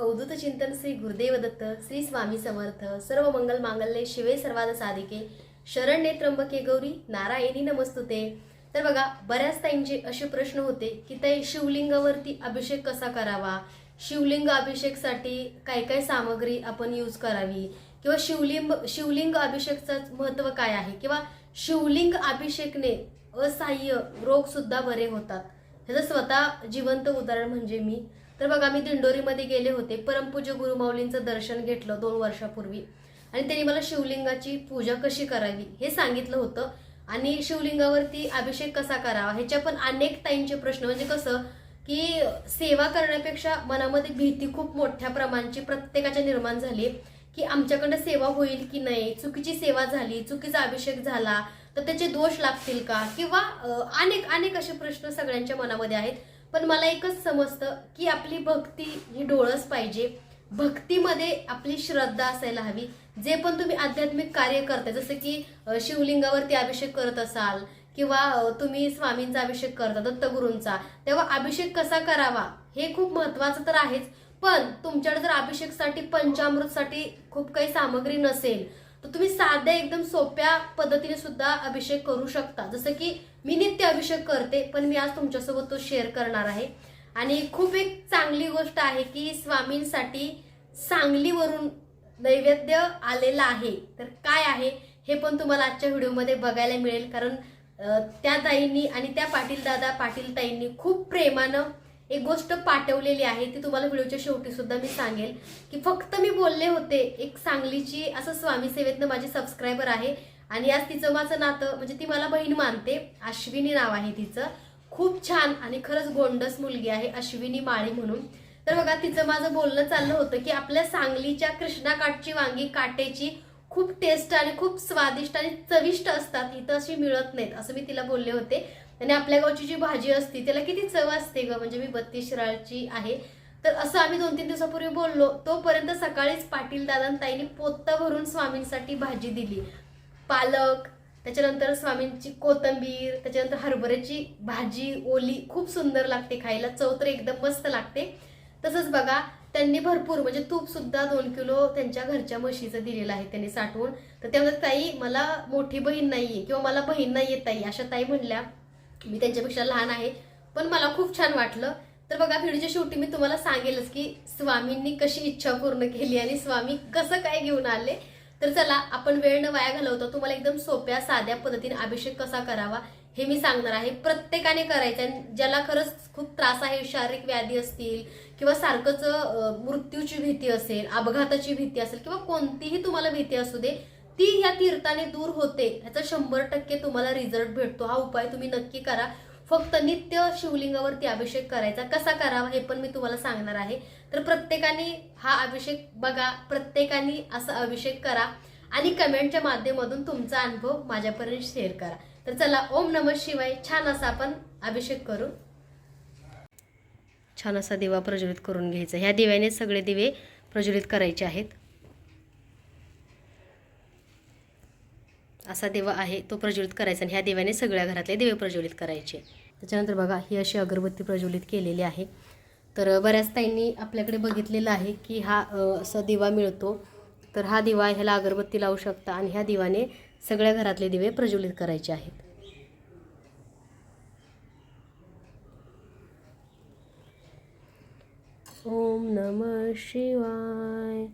अवधूत चिंतन श्री गुरुदेव दत्त श्री स्वामी समर्थ सर्व मंगल मांगल्ये शिवे सर्वाद साधिके. शरण त्र्यंबके गौरी नारायणी नमस्तुते. तर बघा बऱ्याच ताईंचे असे प्रश्न होते की ताई शिवलिंगावरती अभिषेक कसा करावा? शिवलिंग अभिषेकसाठी काय काय सामग्री आपण यूज करावी? किंवा शिवलिंग शिवलिंग अभिषेकचं महत्त्व काय आहे? किंवा शिवलिंग अभिषेकने असह्य रोगसुद्धा बरे होतात? ह्याचं स्वतः जिवंत उदाहरण म्हणजे मी. तर बघा मी दिंडोरीमध्ये गेले होते. परमपूज्य गुरुमाऊलींचं दर्शन घेतलं दोन वर्षापूर्वी. आणि त्यांनी मला शिवलिंगाची पूजा कशी करावी हे सांगितलं होतं. आणि शिवलिंगावरती अभिषेक कसा करावा ह्याच्या पण अनेक ताईंचे प्रश्न. म्हणजे कसं की सेवा करण्यापेक्षा मनामध्ये भीती खूप मोठ्या प्रमाणाची प्रत्येकाच्या निर्माण झाली. की आमच्याकडनं सेवा होईल की नाही चुकीची सेवा झाली चुकीचा अभिषेक झाला तर त्याचे दोष लागतील का? किंवा अनेक अनेक असे प्रश्न सगळ्यांच्या मनामध्ये आहेत. पण मला एकच समजतं की आपली भक्ती ही डोळस पाहिजे. भक्तीमध्ये आपली श्रद्धा असायला हवी. जे पण तुम्ही आध्यात्मिक कार्य करताय जसं की शिवलिंगावरती अभिषेक करत असाल किंवा तुम्ही स्वामींचा अभिषेक करता दत्तगुरूंचा तेव्हा अभिषेक कसा करावा हे खूप महत्वाचं तर आहेच. पण तुमच्याकडे जर अभिषेकसाठी पंचामृतसाठी खूप काही सामग्री नसेल तर तुम्ही साध्या एकदम सोप्या पद्धतीने सुद्धा अभिषेक करू शकता. जसं की मी नित्य अभिषेक करते पण मी आज तुमच्यासोबत तो शेअर करणार आहे. आणि खूप एक चांगली गोष्ट आहे की स्वामींसाठी सांगलीवरून नैवेद्य आलेला आहे. तर काय आहे हे पण तुम्हाला आजच्या व्हिडिओमध्ये बघायला मिळेल. कारण त्या ताईंनी आणि त्या पाटील दादा पाटील ताईंनी खूप प्रेमानं एक गोष्ट पाठवलेली आहे. ती तुम्हाला व्हिडिओच्या शेवटी सुद्धा मी सांगेल. की फक्त मी बोलले होते एक सांगलीची असं स्वामी सेवेतनं माझी सबस्क्रायबर आहे. आणि आज तिचं माझं नातं म्हणजे ती मला बहीण मानते. अश्विनी नाव आहे तिचं. खूप छान आणि खरंच गोंडस मुलगी आहे अश्विनी माळी म्हणून. तर बघा तिचं माझं बोलणं चाललं होतं की आपल्या सांगलीच्या कृष्णाकाठची वांगी काटेची खूप टेस्ट आणि खूप स्वादिष्ट आणि चविष्ट असतात. इथं अशी मिळत नाहीत असं मी तिला बोलले होते. आणि आपल्या गावची जी भाजी असते त्याला किती चव असते ग म्हणजे मी बत्तीस शिराळची आहे. तर असं आम्ही दोन तीन दिवसापूर्वी बोललो. तोपर्यंत सकाळीच पाटील दादांताईंनी ताईने पोत्ता भरून स्वामींसाठी भाजी दिली. पालक त्याच्यानंतर स्वामींची कोथंबीर त्याच्यानंतर हरभऱ्याची भाजी ओली खूप सुंदर लागते खायला चव तर एकदम मस्त लागते. तसंच बघा त्यांनी भरपूर म्हणजे तूप सुद्धा दोन किलो त्यांच्या घरच्या म्हशीचं दिलेलं आहे त्यांनी साठवून. तर त्यामध्ये ताई मला मोठी बहीण नाहीये किंवा मला बहीण नाहीये ताई अशा ताई म्हणल्या मी त्यांच्यापेक्षा लहान आहे पण मला खूप छान वाटलं. तर बघा व्हिडिओच्या शेवटी मी तुम्हाला सांगेलच की स्वामींनी कशी इच्छा पूर्ण केली आणि स्वामी कसं काय घेऊन आले. तर चला आपण वेळ न वाया घालवतो तुम्हाला एकदम सोप्या साध्या पद्धतीने अभिषेक कसा करावा हे मी सांगणार आहे. प्रत्येकाने करायचं आणि ज्याला खरंच खूप त्रास आहे शारीरिक व्याधी असतील किंवा सारखंच मृत्यूची भीती असेल अपघाताची भीती असेल किंवा कोणतीही तुम्हाला भीती असू दे ती ह्या तीर्थाने दूर होते. ह्याचा शंभर टक्के तुम्हाला रिझल्ट भेटतो. हा उपाय तुम्ही नक्की करा. फक्त नित्य शिवलिंगावरती अभिषेक करायचा. कसा करावा हे पण मी तुम्हाला सांगणार आहे. तर प्रत्येकाने हा अभिषेक बघा. प्रत्येकाने असा अभिषेक करा आणि कमेंटच्या माध्यमातून तुमचा अनुभव माझ्यापर्यंत शेअर करा. तर चला ओम नम शिवाय छान असा आपण अभिषेक करू. छान असा दिवा प्रज्वलित करून घ्यायचा. ह्या दिव्याने सगळे दिवे प्रज्वलित करायचे आहेत. असा देवा आहे तो प्रज्वलित करायचा आणि ह्या देवाने सगळ्या घरातले देवे प्रज्वलित करायचे. त्याच्यानंतर बघा ही अशी अगरबत्ती प्रज्वलित केलेली आहे. तर बऱ्याच ताईंनी आपल्याकडे बघितलेलं आहे की हा असा दिवा मिळतो. तर हा दिवा ह्याला अगरबत्ती लावू शकता आणि ह्या दिवाने सगळ्या घरातले दिवे प्रज्वलित करायचे आहेत. ओम नम शिवाय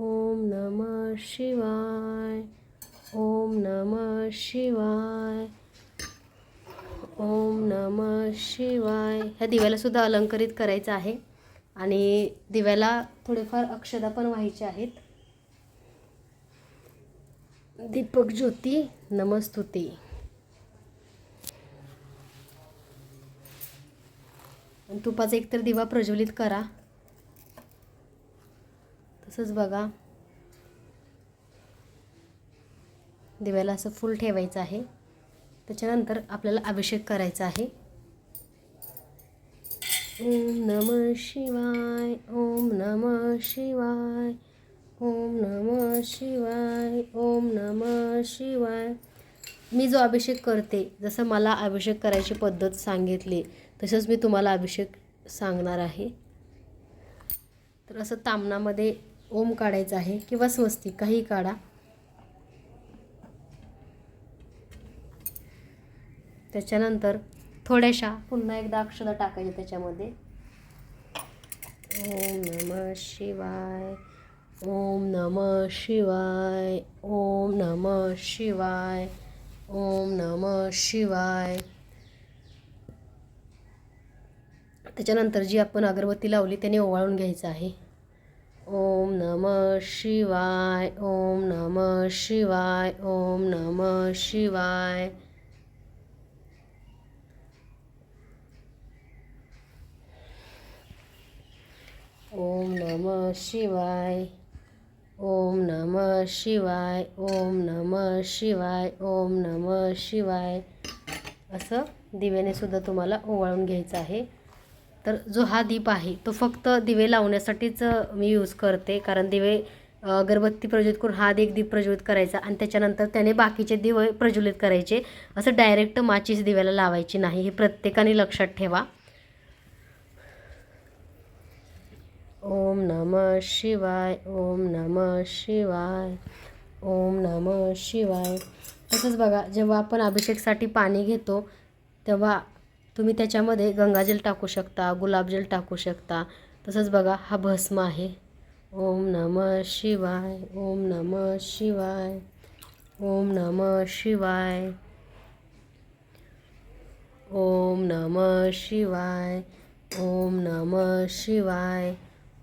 ओम नम शिवाय. ओम नम शिवाय. ओम नम शिवाय. ह्या दिव्यालासुद्धा अलंकरित करायचं आहे. आणि दिव्याला थोडेफार अक्षदा पण व्हायचे आहेत. दीपक ज्योती नमस्तुती. तुपाचा एकतर दिवा प्रज्वलित करा. तसंच बघा. दिव्याला असं फुल ठेवायचं आहे. त्याच्यानंतर आपल्याला अभिषेक करायचा आहे. ओम नम शिवाय ओम नम शिवाय ओम नम शिवाय ओम नम शिवाय. मी जो अभिषेक करते जसं मला अभिषेक करायची पद्धत सांगितली तसंच मी तुम्हाला अभिषेक सांगणार आहे. तर असं तामणामध्ये ओम काढायचं आहे किंवा स्वस्तिक काही काढा. त्याच्यानंतर थोड्याशा पुन्हा एकदा अक्षरं टाकायच्या त्याच्यामध्ये. ओम नम शिवाय ओम नम शिवाय ओम नम शिवाय ओम नम शिवाय. त्याच्यानंतर जी आपण अगरबत्ती लावली त्याने ओवाळून घ्यायचं आहे. ओम नम शिवाय ओम नम शिवाय ओम नम शिवाय. ओम नम शिवाय ओम नम शिवाय ओम नम शिवाय ओम नम शिवाय. असं दिव्याने सुद्धा तुम्हाला ओवाळून घ्यायचं आहे. तर जो हा दीप आहे तो फक्त दिवे लावण्यासाठीच मी यूज करते. कारण दिवे अगरबत्ती प्रज्वलित करून हा एक दीप प्रज्वलित करायचा आणि त्याच्यानंतर त्याने बाकीचे दिवे प्रज्वलित करायचे. असं डायरेक्ट माचीस दिव्याला लावायची नाही हे प्रत्येकाने लक्षात ठेवा. ओम नम शिवाय ओम नम शिवाय ओम नम शिवाय. तसंच बघा जेव्हा आपण अभिषेकसाठी पाणी घेतो तेव्हा तुम्ही त्याच्यामध्ये गंगाजल टाकू शकता गुलाबजल टाकू शकता. तसंच बघा हा भस्म आहे. ओम नम शिवाय ओम नम शिवाय ओम नम शिवाय ओम नम शिवाय ओम नम शिवाय.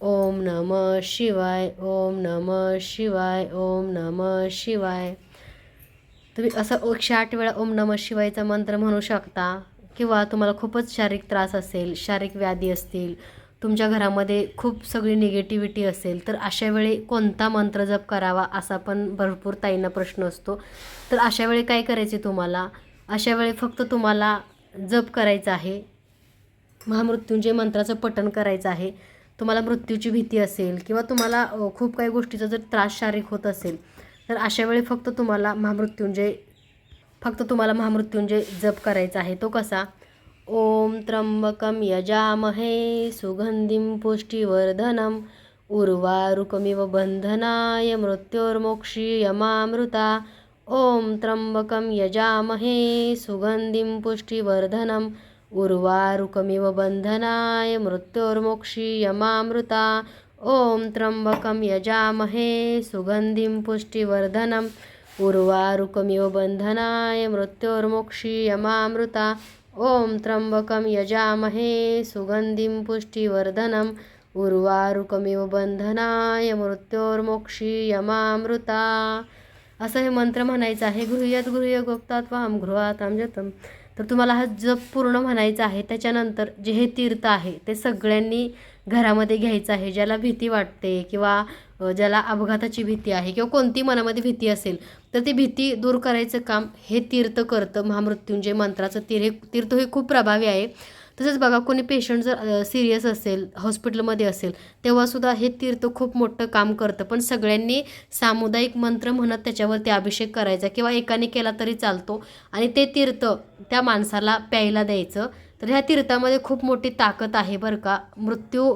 ओम नम शिवाय ओम नम शिवाय ओम नम शिवाय. तुम्ही असं एकशे आठ वेळा ओम नम शिवायचा मंत्र म्हणू शकता किंवा तुम्हाला खूपच शारीरिक त्रास असेल शारीरिक व्याधी असतील तुमच्या घरामध्ये खूप सगळी निगेटिव्हिटी असेल तर अशा वेळी कोणता मंत्र जप करावा असा पण भरपूर ताईंना प्रश्न असतो. तर अशा वेळी काय करायचे तुम्हाला? अशा वेळी फक्त तुम्हाला जप करायचा आहे. महामृत्युंजय मंत्राचं पठण करायचं आहे. तुम्हाला मृत्यूची भीती असेल किंवा तुम्हाला खूप काही गोष्टीचा जर त्रास शारीरिक होत असेल तर अशा वेळी फक्त तुम्हाला महामृत्युंजय फक्त तुम्हाला महामृत्युंजय जप करायचा आहे. तो कसा? ओम त्र्यंबकम यजामहे सुगंधिं पुष्टीवर्धनम उर्वारुकमिव बंधनाय मृत्योर्मोक्षीयमामृता। ओम त्र्यंबकम यजामहे सुगंधिं पुष्टीवर्धनम उर्वारुकमिव बंधनाय मृत्योर्मोक्षी यमामृता। ओम त्र्यम्बकं यजामहे सुगन्धिं पुष्टिवर्धनम् उर्वारुकमिव बन्धनाय मृत्योर्मोक्षी यमामृता। ओम त्र्यम्बकं यजामहे सुगन्धिं पुष्टिवर्धनम् उर्वारुकमिव बंधनाय मृत्योर्मोक्षी यमामृता। असं हे मंत्र म्हणायचं आहे. गृह्यत गृह्य गोक्तात वाम गृहात आमजतम तर तुम्हाला हा जप पूर्ण म्हणायचा आहे त्याच्यानंतर जे हे तीर्थ आहे ते सगळ्यांनी घरामध्ये घ्यायचं आहे. ज्याला भीती वाटते किंवा ज्याला अपघाताची भीती आहे किंवा कोणती मनामध्ये भीती असेल तर ती भीती दूर करायचं काम हे तीर्थ करतं. महामृत्युंजय मंत्राचं तीर हे तीर्थ हे खूप प्रभावी आहे. तसंच बघा कोणी पेशंट जर सिरियस असेल हॉस्पिटलमध्ये असेल तेव्हासुद्धा हे तीर्थ खूप मोठं काम करतं. पण सगळ्यांनी सामुदायिक मंत्र म्हणत त्याच्यावरती अभिषेक करायचा किंवा एकाने केला तरी चालतो. आणि ते तीर्थ त्या माणसाला प्यायला द्यायचं. तर ह्या तीर्थामध्ये खूप मोठी ताकद आहे बरं का. मृत्यू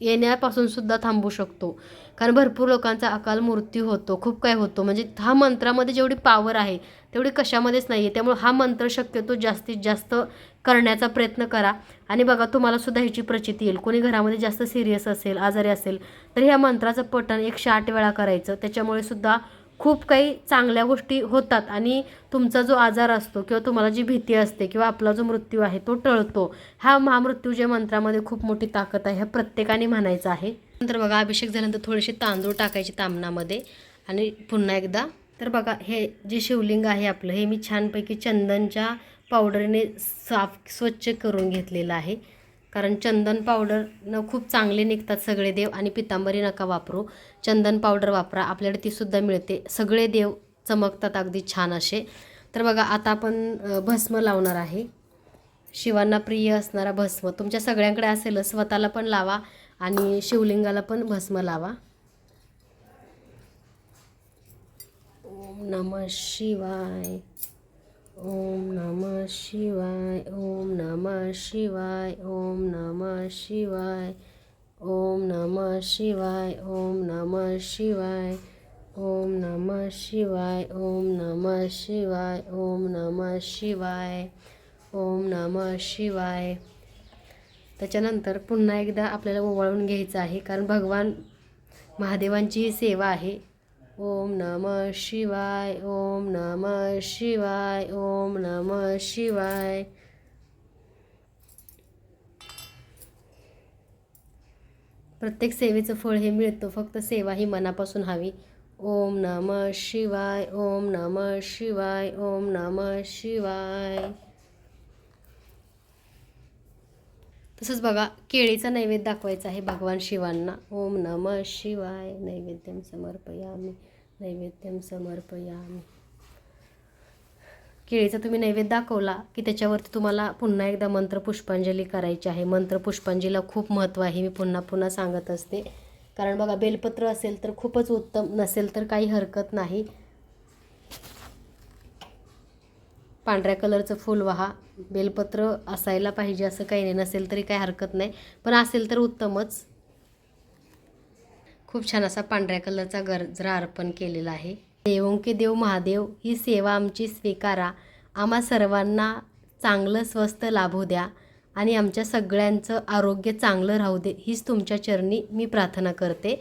येण्यापासून सुद्धा थांबू शकतो. कारण भरपूर लोकांचा अकाल मृत्यू होतो. खूप काय होतो. म्हणजे हा मंत्रामध्ये जेवढी पावर आहे तेवढी कशामध्येच नाही आहे त्यामुळे हा मंत्र शक्यतो जास्तीत जास्त करण्याचा प्रयत्न करा. आणि बघा तुम्हाला सुद्धा ह्याची प्रचिती येईल. कोणी घरामध्ये जास्त सिरियस असेल आजारी असेल तर ह्या मंत्राचं पठण एकशे आठ वेळा करायचं. त्याच्यामुळे सुद्धा खूप काही चांगल्या गोष्टी होतात. आणि तुमचा जो आजार असतो किंवा तुम्हाला जी भीती असते किंवा आपला जो मृत्यू आहे तो टळतो. हा महामृत्यूजय मंत्रामध्ये खूप मोठी ताकद आहे ह्या प्रत्येकाने म्हणायचं आहे. नंतर बघा अभिषेक झाल्यानंतर थोडेसे तांदूळ टाकायचे तामणामध्ये. आणि पुन्हा एकदा तर बघा हे जे शिवलिंग आहे आपलं हे मी छानपैकी चंदनच्या पावडरने साफ स्वच्छ करून घेतलेलं आहे. कारण चंदन पावडरनं खूप चांगले निघतात सगळे देव आणि पितांबरी नका वापरू. चंदन पावडर वापरा आपल्याकडे तीसुद्धा मिळते. सगळे देव चमकतात अगदी छान असे. तर बघा आता आपण भस्म लावणार आहे. शिवांना प्रिय असणारा भस्म. तुमच्या सगळ्यांकडे असेल स्वतःला पण लावा आणि शिवलिंगाला पण भस्म लावा. ओम नम शिवाय. ओम नम शिवाय ओम नम शिवाय ओम नम शिवाय ओम नम शिवाय ओम नम शिवाय ओम नम शिवाय ओम नम शिवाय ओम नम शिवाय ओम नम शिवाय. त्याच्यानंतर पुन्हा एकदा आपल्याला ओवाळून घ्यायचं आहे कारण भगवान महादेवांची ही सेवा आहे. ओम नम शिवाय ओम नम शिवाय ओम नम शिवाय। प्रत्येक सेवेचं फळ हे मिळतं फक्त सेवा ही मनापासून हवी. ओम नम शिवाय ओम नम शिवाय ओम नम शिवाय। तसंच बघा केळीचा नैवेद्य दाखवायचा आहे भगवान शिवांना. ओम नम शिवाय नैवेद्यम समर्पयामी. नैवेद्यम समर्पयामी. केळीचा तुम्ही नैवेद्य दाखवला की त्याच्यावरती तुम्हाला पुन्हा एकदा मंत्र पुष्पांजली करायची आहे. मंत्र पुष्पांजलीला खूप महत्त्व आहे मी पुन्हा पुन्हा सांगत असते. कारण बघा बेलपत्र असेल तर खूपच उत्तम नसेल तर काही हरकत नाही. पांढऱ्या कलरचं फूल वहा. बेलपत्र असायला पाहिजे असं काही नाही नसेल तरी काही हरकत नाही. पण असेल तर उत्तमच. खूप छान असा पांढऱ्या कलरचा गजरा अर्पण केलेला आहे. देवोंके देव महादेव ही सेवा आमची स्वीकारा. आम्हा सर्वांना चांगलं स्वस्थ लाभू द्या आणि आमच्या सगळ्यांचं आरोग्य चांगलं राहू दे हीच तुमच्या चरणी मी प्रार्थना करते.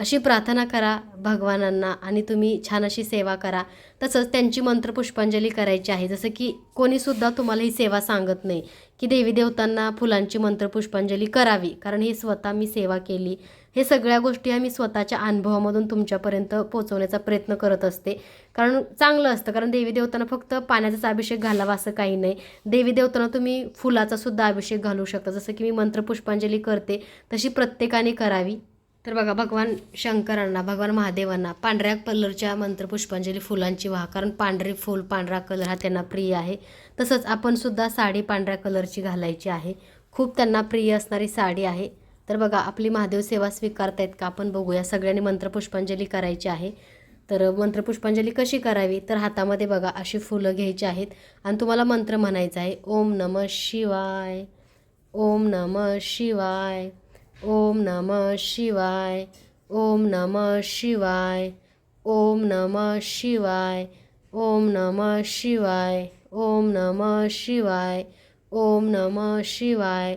अशी प्रार्थना करा भगवानांना आणि तुम्ही छान अशी सेवा करा. तसंच त्यांची मंत्रपुष्पांजली करायची आहे. जसं की कोणीसुद्धा तुम्हाला ही सेवा सांगत नाही की देवी देवतांना फुलांची मंत्रपुष्पांजली करावी कारण ही स्वतः मी सेवा केली. हे सगळ्या गोष्टी आम्ही स्वतःच्या अनुभवामधून तुमच्यापर्यंत पोचवण्याचा प्रयत्न करत असते. कारण चांगलं असतं. कारण देवी देवतांना फक्त पाण्याचाच अभिषेक घालावा असं काही नाही. देवी देवतांना तुम्ही फुलाचा सुद्धा अभिषेक घालू शकता. जसं की मी मंत्रपुष्पांजली करते तशी प्रत्येकाने करावी. तर बघा भगवान शंकरांना भगवान महादेवांना पांढऱ्या कलरच्या मंत्रपुष्पांजली फुलांची वाहा. कारण पांढरे फूल पांढरा कलर हा त्यांना प्रिय आहे. तसंच आपण सुद्धा साडी पांढऱ्या कलरची घालायची आहे. खूप त्यांना प्रिय असणारी साडी आहे. तर बघा आपली महादेव सेवा स्वीकारतायत का? आपण बघूया. सगळ्यांनी मंत्रपुष्पांजली करायची आहे. तर मंत्रपुष्पांजली कशी करावी? तर हातामध्ये बघा अशी फुलं घ्यायची आहेत. आणि तुम्हाला मंत्र म्हणायचा आहे. ओम नम शिवाय ओम नम शिवाय ओम नम शिवाय ओम नम शिवाय ओम नम शिवाय ओम नम शिवाय ओम नम शिवाय ओम नम शिवाय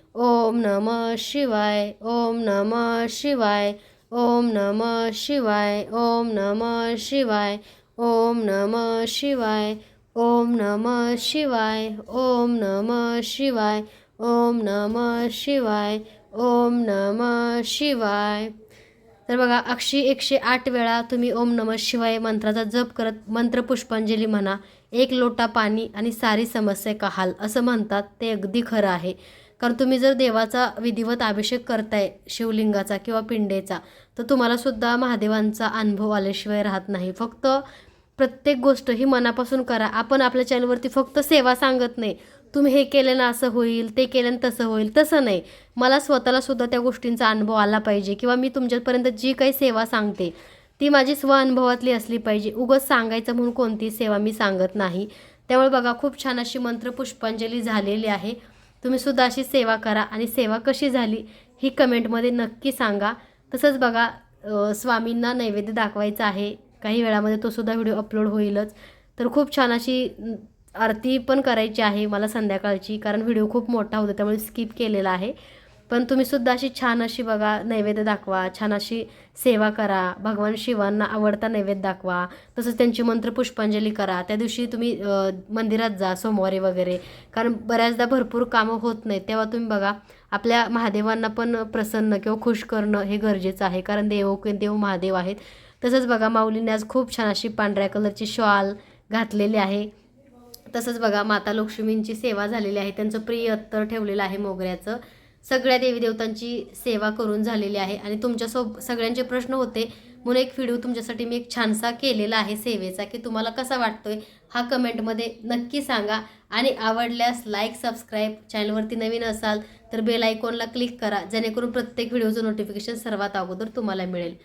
ओम नम शिवाय ओम नम शिवाय ओम नम शिवाय ओम नम शिवाय ओम नम शिवाय ओम नम शिवाय ओम नम शिवाय ओम नम शिवाय ओम नम शिवाय तर बघा अक्षी एकशे आठ वेळा तुम्ही ओम नम शिवाय मंत्राचा जप करत मंत्र पुष्पांजली म्हणा एक लोटा पाणी आणि सारी समस्या का हाल असं म्हणतात ते अगदी खरं आहे कारण तुम्ही जर देवाचा विधिवत अभिषेक करताय शिवलिंगाचा किंवा पिंडेचा तर तुम्हालासुद्धा महादेवांचा अनुभव आल्याशिवाय राहत नाही. फक्त प्रत्येक गोष्ट ही मनापासून करा. आपण आपल्या चॅनलवरती फक्त सेवा सांगत नाही. तुम्ही हे केलं ना असं होईल ते केलं ना तसं होईल तसं नाही. मला स्वतःला सुद्धा त्या गोष्टींचा अनुभव आला पाहिजे किंवा मी तुमच्यापर्यंत जी काही सेवा सांगते ती माझी स्वअनुभवातली असली पाहिजे. उगच सांगायचं म्हणून कोणती सेवा मी सांगत नाही. त्यामुळे बघा खूप छान अशी मंत्र पुष्पांजली झालेली आहे. तुम्ही सुद्धा अशी सेवा करा आणि सेवा कशी झाली ही कमेंटमध्ये नक्की सांगा. तसंच बघा स्वामींना नैवेद्य दाखवायचा आहे. काही वेळामध्ये तो सुद्धा व्हिडिओ अपलोड होईलच. तर खूप छान अशी आरती पण करायची आहे मला संध्याकाळची कारण व्हिडिओ खूप मोठा होता त्यामुळे स्किप केलेला आहे. पण तुम्ही सुद्धा अशी छान अशी बघा नैवेद्य दाखवा छान अशी सेवा करा. भगवान शिवांना आवडता नैवेद्य दाखवा. तसंच त्यांची मंत्र पुष्पांजली करा. त्या दिवशी तुम्ही मंदिरात जा सोमवारी वगैरे. कारण बऱ्याचदा भरपूर कामं होत नाहीत. तेव्हा तुम्ही बघा आपल्या महादेवांना पण प्रसन्न किंवा खुश करणं हे गरजेचं आहे. कारण देव देव महादेव आहेत. तसंच बघा माऊलीने आज खूप छान अशी पांढऱ्या कलरची शॉल घातलेली आहे. तसंच बघा माता लक्ष्मींची सेवा झालेली आहे. त्यांचं प्रिय अत्तर ठेवलेलं आहे मोगऱ्याचं. सगळ्या देवी देवतांची सेवा करून झालेली आहे. आणि तुमच्यासोब सगळ्यांचे प्रश्न होते म्हणून एक व्हिडिओ तुमच्यासाठी मी एक छानसा केलेला आहे सेवेचा की तुम्हाला कसा वाटतोय हा कमेंटमध्ये नक्की सांगा. आणि आवडल्यास लाईक सबस्क्राईब चॅनलवरती नवीन असाल तर बेल आयकॉनला क्लिक करा जेणेकरून प्रत्येक व्हिडिओचं नोटिफिकेशन सर्वात अगोदर तुम्हाला मिळेल.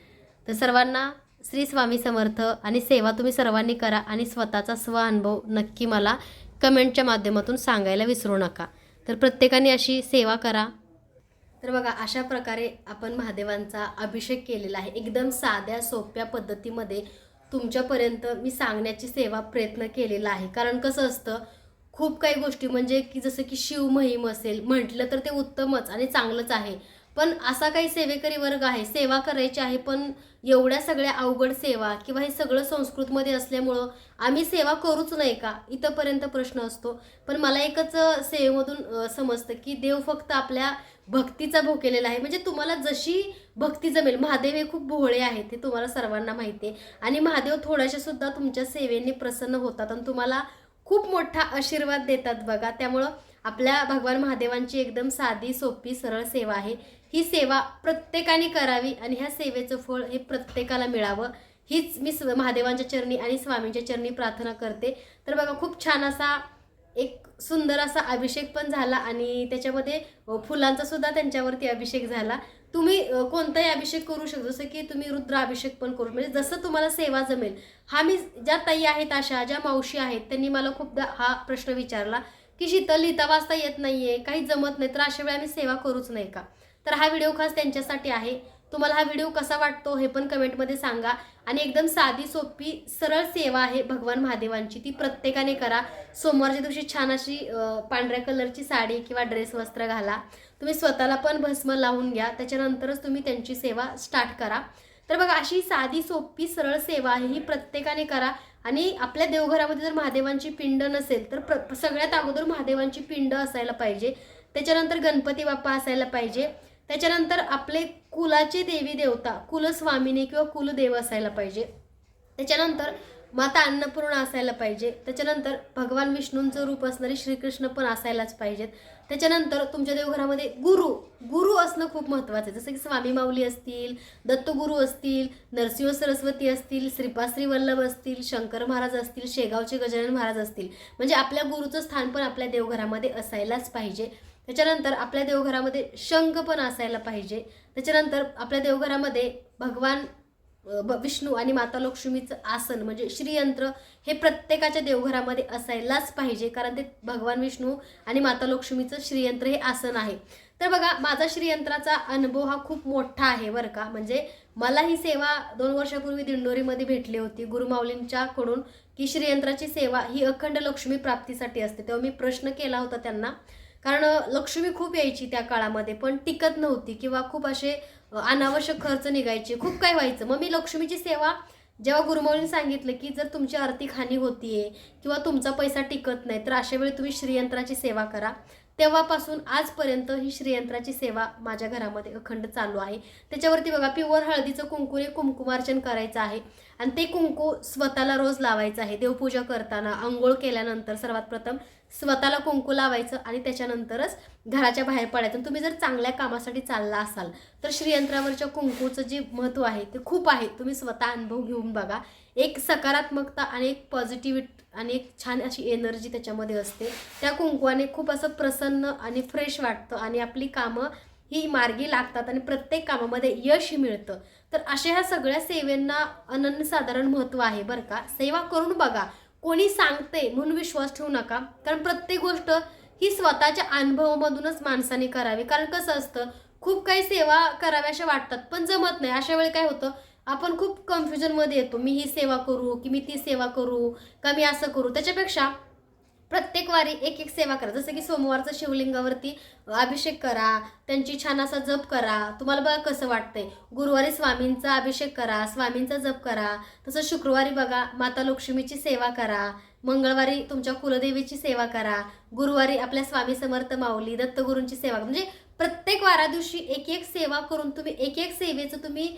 तर सर्वांना श्री स्वामी समर्थ आणि सेवा तुम्ही सर्वांनी करा आणि स्वतःचा स्वअनुभव नक्की मला कमेंटच्या माध्यमातून सांगायला विसरू नका. तर प्रत्येकाने अशी सेवा करा. तर बघा अशा प्रकारे आपण महादेवांचा अभिषेक केलेला आहे. एकदम साध्या सोप्या पद्धतीमध्ये तुमच्यापर्यंत मी सांगण्याची सेवा प्रयत्न केलेला आहे. कारण कसं असतं खूप काही गोष्टी म्हणजे की जसं की शिवमहिम असेल म्हटलं तर ते उत्तमच आणि चांगलंच आहे. पण असा काही सेवेकरी वर्ग आहे सेवा करायची आहे पण एवढ्या सगळ्या अवघड सेवा किंवा हे सगळं संस्कृतमध्ये असल्यामुळं आम्ही सेवा करूच नाही का? इथंपर्यंत प्रश्न असतो. पण मला एकच सेवेमधून समजतं की देव फक्त आपल्या भक्तीचा भोकेलेला आहे. म्हणजे तुम्हाला जशी भक्ती जमेल महादेव हे खूप भोळे आहेत हे तुम्हाला सर्वांना माहिती आहे. आणि महादेव थोड्याशा सुद्धा तुमच्या सेवेने प्रसन्न होतात आणि तुम्हाला खूप मोठा आशीर्वाद देतात बघा. त्यामुळं आपल्या भगवान महादेवांची एकदम साधी सोपी सरळ सेवा आहे. ही सेवा प्रत्येकाने करावी आणि ह्या सेवेचं फळ हे प्रत्येकाला मिळावं. हीच मी स- महादेवांच्या चरणी आणि स्वामींच्या चरणी प्रार्थना करते. तर बघा खूप छान असा एक सुंदर असा अभिषेक पण झाला आणि त्याच्यामध्ये फुलांचा सुद्धा त्यांच्यावरती अभिषेक झाला. तुम्ही कोणताही अभिषेक करू शकता जसं की तुम्ही रुद्र अभिषेक पण करू म्हणजे जसं तुम्हाला सेवा जमेल. हा मी ज्या ताई आहेत अशा ज्या मावशी आहेत त्यांनी मला खूपदा हा प्रश्न विचारला की शीतल लिहिता वाचता येत नाही आहे काही जमत नाही तर अशा वेळी आम्ही सेवा करूच नाही का? तर हा व्हिडिओ खास त्यांच्यासाठी आहे. तुम्हाला हा व्हिडिओ कसा वाटतो हे पण कमेंटमध्ये सांगा. आणि एकदम साधी सोपी सरळ सेवा आहे भगवान महादेवांची. ती प्रत्येकाने करा. सोमवारच्या दिवशी छान अशी पांढऱ्या कलरची साडी किंवा ड्रेस वस्त्र घाला. तुम्ही स्वतःला पण भस्म लावून घ्या. त्याच्यानंतरच तुम्ही त्यांची सेवा स्टार्ट करा. तर बघा अशी साधी सोपी सरळ सेवा आहे ही प्रत्येकाने करा. आणि आपल्या देवघरामध्ये जर महादेवांची पिंड नसेल तर प्र सगळ्यात अगोदर महादेवांची पिंड असायला पाहिजे. त्याच्यानंतर गणपती बाप्पा असायला पाहिजे. त्याच्यानंतर आपले कुलाचे देवी देवता कुलस्वामिनी किंवा कुलदेव असायला पाहिजे. त्याच्यानंतर माता अन्नपूर्णा असायला पाहिजे. त्याच्यानंतर भगवान विष्णूंचं रूप असणारे श्रीकृष्ण पण असायलाच पाहिजेत. त्याच्यानंतर तुमच्या देवघरामध्ये गुरु गुरु असणं खूप महत्त्वाचं आहे. जसं की स्वामी माऊली असतील दत्तगुरू असतील नरसिंह सरस्वती असतील श्रीपाश्री वल्लभ असतील शंकर महाराज असतील शेगावचे गजानन महाराज असतील. म्हणजे आपल्या गुरुचं स्थान पण आपल्या देवघरामध्ये असायलाच पाहिजे. त्याच्यानंतर आपल्या देवघरामध्ये शंख पण असायला पाहिजे. त्याच्यानंतर आपल्या देवघरामध्ये भगवान ब- विष्णू आणि माता लक्ष्मीचं आसन म्हणजे श्रीयंत्र हे प्रत्येकाच्या देवघरामध्ये असायलाच पाहिजे. कारण ते भगवान विष्णू आणि माता लक्ष्मीचं श्रीयंत्र हे आसन आहे. तर बघा माझा श्रीयंत्राचा अनुभव हा खूप मोठा आहे बरं का. म्हणजे मला ही सेवा दोन वर्षापूर्वी दिंडोरीमध्ये भेटली होती. गुरुमाऊलींच्याकडून की श्रीयंत्राची सेवा ही अखंड लक्ष्मी प्राप्तीसाठी असते. तेव्हा मी प्रश्न केला होता त्यांना कारण लक्ष्मी खूप यायची त्या काळामध्ये पण टिकत नव्हती किंवा खूप असे अनावश्यक खर्च निघायचे. खूप काय व्हायचं. मग मी लक्ष्मीची सेवा जेव्हा गुरुमौलीने सांगितलं की जर तुमची आर्थिक हानी होतीये किंवा तुमचा पैसा टिकत नाही तर अशा वेळी तुम्ही श्रीयंत्राची सेवा करा. तेव्हापासून आजपर्यंत ही श्रीयंत्राची सेवा माझ्या घरामध्ये अखंड चालू आहे. त्याच्यावरती बघा प्युअर हळदीचं कुंकू हे कुंकुमार्चन करायचं आहे. आणि ते कुंकू स्वतःला रोज लावायचं आहे. देवपूजा करताना आंघोळ केल्यानंतर सर्वात प्रथम स्वतःला कुंकू लावायचं आणि त्याच्यानंतरच घराच्या बाहेर पडायचं. आणि तुम्ही जर चांगल्या कामासाठी चालला असाल तर श्रीयंत्रावरच्या कुंकूचं जे महत्त्व आहे ते खूप आहे. तुम्ही स्वतः अनुभव घेऊन बघा. एक सकारात्मकता आणि एक पॉझिटिव्हिटी आणि एक छान अशी एनर्जी त्याच्यामध्ये असते. त्या कुंकवाने खूप असं प्रसन्न आणि फ्रेश वाटतं आणि आपली कामं ही मार्गी लागतात आणि प्रत्येक कामामध्ये यश मिळतं. तर अशा ह्या सगळ्या सेवेंना अनन्यसाधारण महत्त्व आहे बरं का. सेवा करून बघा. कोणी सांगते म्हणून विश्वास ठेवू नका. कारण प्रत्येक गोष्ट ही स्वतःच्या अनुभवामधूनच माणसाने करावी. कारण कसं असतं खूप काही सेवा कराव्याशा वाटतात पण जमत नाही. अशा वेळी काय होतं आपण खूप कन्फ्युजनमध्ये येतो. मी ही सेवा करू की मी ती सेवा करू का मी असं करू. त्याच्यापेक्षा प्रत्येक वारी एक एक सेवा करा. जसं की सोमवारचं शिवलिंगावरती अभिषेक करा त्यांची छान असा जप करा. तुम्हाला बघा कसं वाटतंय. गुरुवारी स्वामींचा अभिषेक करा स्वामींचा जप करा. तसं शुक्रवारी बघा माता लक्ष्मीची सेवा करा. मंगळवारी तुमच्या कुलदेवीची सेवा करा. गुरुवारी आपल्या स्वामी समर्थ माऊली दत्तगुरूंची सेवा म्हणजे प्रत्येक वारा दिवशी एक एक सेवा करून तुम्ही एक एक सेवेचं तुम्ही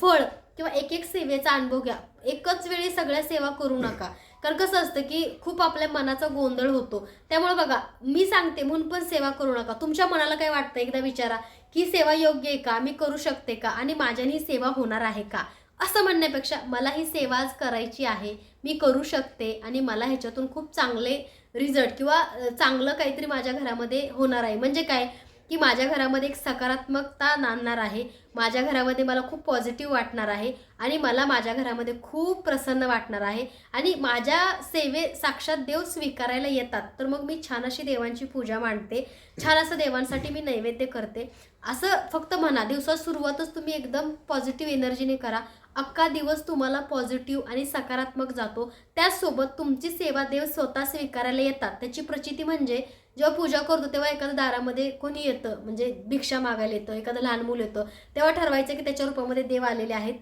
फळ किंवा एक एक सेवेचा अनुभव घ्या. एकच वेळी सगळ्या सेवा करू नका. कारण कसं असतं की खूप आपल्या मनाचा गोंधळ होतो. त्यामुळे बघा मी सांगते म्हणून पण सेवा करू नका. तुमच्या मनाला काय वाटतं? एकदा विचारा की सेवा योग्य आहे का? मी करू शकते का? आणि माझ्याने ही सेवा होणार आहे का? असं म्हणण्यापेक्षा मला ही सेवाच करायची आहे. मी करू शकते आणि मला ह्याच्यातून खूप चांगले रिझल्ट किंवा चांगलं काहीतरी माझ्या घरामध्ये होणार आहे. म्हणजे काय? की माझ्या घरामध्ये एक सकारात्मकता नांदणार आहे. माझ्या घरामध्ये मला खूप पॉझिटिव्ह वाटणार आहे आणि मला माझ्या घरामध्ये खूप प्रसन्न वाटणार आहे. आणि माझ्या सेवे साक्षात देव स्वीकारायला येतात. तर मग मी छान अशी देवांची पूजा मांडते. छान असं देवांसाठी मी नैवेद्य करते. असं फक्त म्हणा दिवसात सुरुवातच तुम्ही एकदम पॉझिटिव्ह एनर्जीने करा. अख्खा दिवस तुम्हाला पॉझिटिव्ह आणि सकारात्मक जातो. त्याचसोबत तुमची सेवा देव स्वतः स्वीकारायला येतात. त्याची प्रचिती म्हणजे जेव्हा पूजा करतो तेव्हा एखाद्या दारामध्ये कोणी येतं म्हणजे भिक्षा मागायला येतं एखादं लहान मूल येतं तेव्हा ठरवायचं की त्याच्या रूपामध्ये देव आलेले आहेत.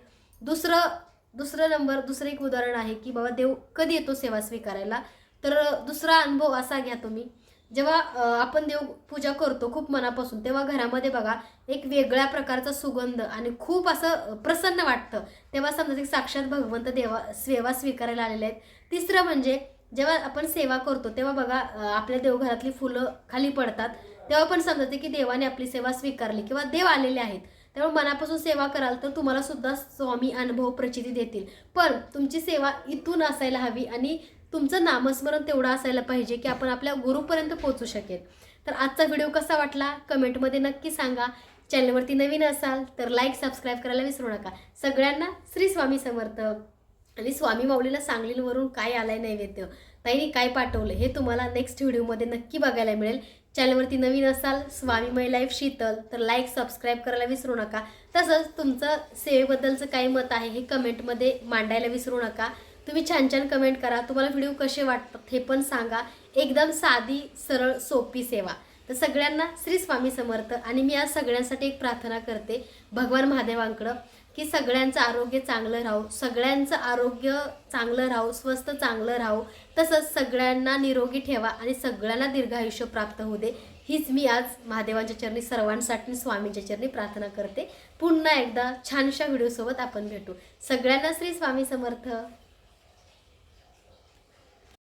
दुसरं दुसरं नंबर दुसरं एक उदाहरण आहे की बाबा देव कधी येतो सेवा स्वीकारायला? तर दुसरा अनुभव असा घ्या तुम्ही. जेव्हा आपण देव पूजा करतो खूप मनापासून तेव्हा घरामध्ये बघा एक वेगळ्या प्रकारचा सुगंध आणि खूप असं प्रसन्न वाटतं. तेव्हा समजा साक्षात भगवंत देवा सेवा स्वीकारायला आलेले आहेत. तिसरं म्हणजे जेव्हा आपण सेवा करतो तेव्हा बघा आपल्या देवघरातली फुलं खाली पडतात. तेव्हा पण समजते की देवाने आपली सेवा स्वीकारली किंवा देव आलेले आहेत. त्यामुळे मनापासून सेवा कराल तर तुम्हाला सुद्धा स्वामी अनुभव प्रचिती देतील. पण तुमची सेवा इथून असायला हवी आणि तुमचं नामस्मरण तेवढं असायला पाहिजे की आपण आपल्या गुरुपर्यंत पोहोचू शकेल. तर आजचा व्हिडिओ कसा वाटला? कमेंटमध्ये नक्की सांगा. चॅनलवरती नवीन असाल तर लाईक सबस्क्राईब करायला विसरू नका. सगळ्यांना श्री स्वामी समर्थ. आणि स्वामी माऊलीला सांगलीवरून काय आलाय नैवेद्य? ताईने काय पाठवलं? हे तुम्हाला नेक्स्ट व्हिडिओमध्ये नक्की बघायला मिळेल. चॅनलवरती नवीन असाल स्वामीमय लाईफ शीतल तर लाईक सबस्क्राईब करायला विसरू नका. तसंच तुमचं सेवेबद्दलचं काय मत आहे हे कमेंटमध्ये मांडायला विसरू नका. तुम्ही छान छान कमेंट करा. तुम्हाला व्हिडिओ कसे वाटतात हे पण सांगा. एकदम साधी सरळ सोपी सेवा. तर सगळ्यांना श्री स्वामी समर्थ. आणि मी आज सगळ्यांसाठी एक प्रार्थना करते. भगवान महादेवांकडं. की सगळ्यांचं आरोग्य चांगलं राहो सगळ्यांचं आरोग्य चांगलं राहो स्वस्थ चांगलं राहो तसंच सगळ्यांना निरोगी ठेवा आणि सगळ्यांना दीर्घायुष्य प्राप्त होऊ दे. हीच मी आज महादेवांच्या चरणी सर्वांसाठी स्वामींच्या चरणी प्रार्थना करते. पुन्हा एकदा छानशा व्हिडिओसोबत आपण भेटू. सगळ्यांना श्री स्वामी समर्थ.